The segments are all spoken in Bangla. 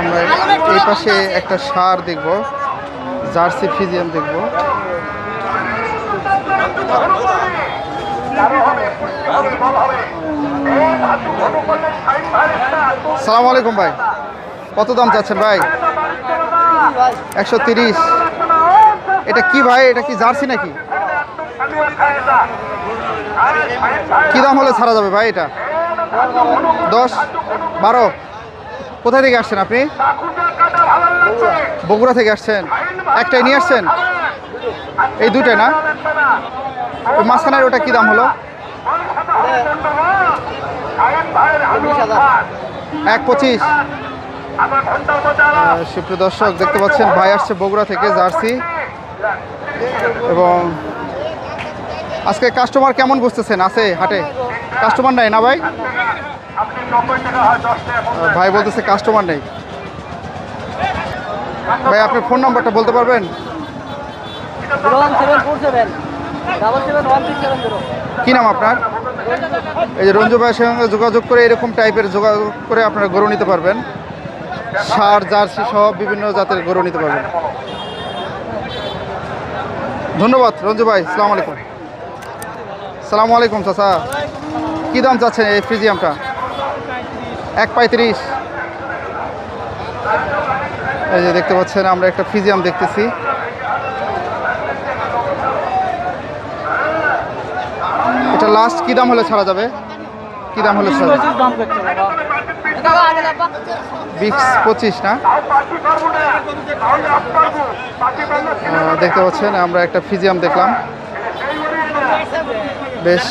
আমরা এই পাশে একটা সার দেখব, জার্সি ফিজিয়াম দেখব। সালাম আলাইকুম ভাই। কত দাম চাচ্ছেন ভাই? একশো তিরিশ। এটা কি ভাই? এটা কি জার্সি নাকি? কি দাম হলে ছাড়া যাবে ভাই এটা? দশ, বারো? কোথায় থেকে আসছেন আপনি? বগুড়া থেকে আসছেন। একটাই নিয়ে আসছেন? এই দুটাই না? মাঝখানের ওটা কি দাম হলো? এক পঁচিশ। সুপ্রিয় দর্শক, দেখতে পাচ্ছেন, ভাই আসছে বগুড়া থেকে, জার্সি। এবং আজকে কাস্টমার কেমন বুঝতেছেন? আছে হাটে? কাস্টমার নাই না ভাই? ভাই বলতেছে কাস্টমার নেই। ভাই আপনার ফোন নাম্বারটা বলতে পারবেন? কি নাম আপনার? এই যে রঞ্জু ভাইয়ের সঙ্গে যোগাযোগ করে এরকম টাইপের যোগাযোগ করে আপনারা গরু নিতে পারবেন। সার জার্সি সহ বিভিন্ন জাতের গরু নিতে পারবেন। ধন্যবাদ রঞ্জু ভাই সালাম আলাইকুম। সালাম আলাইকুম চাচা। কী দাম চাচ্ছেন এই ফ্রিজিয়ামটা? এক পঁয়ত্রিশ এই যে দেখতে পাচ্ছেন, আমরা একটা ফিজিয়াম দেখতেছি। এটা লাস্ট কী দাম হলে ছাড়া যাবে? কী দাম হলে ছাড়া পঁচিশ না? দেখতে পাচ্ছেন, আমরা একটা ফিজিয়াম দেখলাম। বেশ।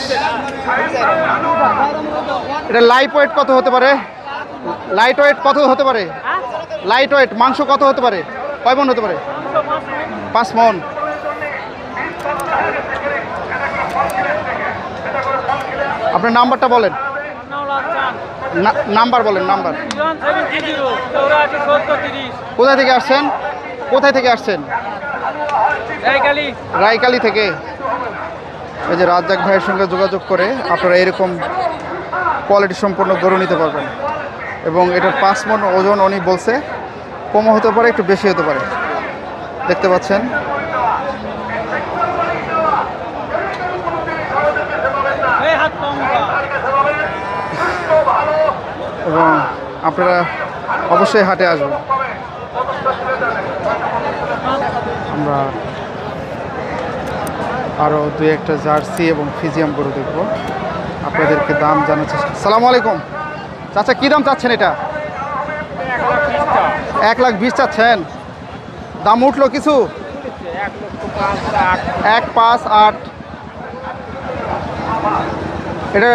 এটা লাইট ওয়েট কত হতে পারে? লাইট ওয়েট কত হতে পারে? লাইট ওয়েট মাংস কত হতে পারে? কয় মন হতে পারে? পাঁচ মন। আপনার নাম্বারটা বলেন। নাম্বার বলেন নাম্বার। কোথায় থেকে আসছেন? কোথায় থেকে আসছেন? রায়কালি থেকে। এই যে রাজ্জাক ভাইয়ের সঙ্গে যোগাযোগ করে আপনারা এরকম কোয়ালিটি সম্পন্ন গরু নিতে পারবেন। এবং এটার পাঁচ মন ওজন উনি বলছে, কমও হতে পারে, একটু বেশি হতে পারে। দেখতে পাচ্ছেন। এবং আপনারা অবশ্যই হাটে আসবেন। আমরা আরও দুই একটা জার্সি এবং ফিজিয়াম গরু দেখব। আপনাদেরকে দাম জানার চেষ্টা সালাম আলাইকুম। চাচা, কী দাম চাচ্ছেন এটা? এক লাখ বিশ চাচ্ছেন। দাম উঠল কিছু? এক পাঁচ আট। এটা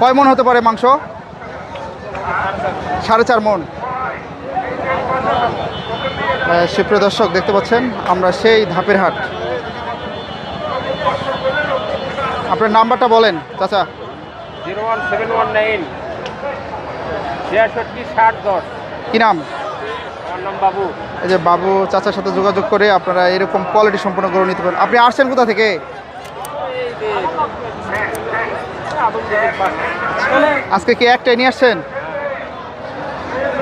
কয় মন হতে পারে মাংস? সাড়ে চার মন। সুপ্রিয় দর্শক, দেখতে পাচ্ছেন, আমরা সেই ধাপের হাট। আপনার নাম্বারটা বলেন চাচা। Zero one seven one nine. ছিয়াষট্টি ষাট দশ। কি নাম? আমার নাম বাবু। এই যে বাবু চাচার সাথে যোগাযোগ করে আপনারা এরকম কোয়ালিটি সম্পন্ন গরু নিতে পারেন। আপনি আসছেন কোথা থেকে? আজকে কি একটাই নিয়ে আসছেন?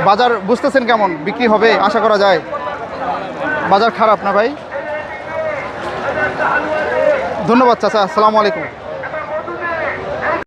বাজার বুঝতেছেন কেমন? বিক্রি হবে আশা করা যায়? বাজার খারাপ না ভাই? ধন্যবাদ চাচা। আসসালামু আলাইকুম।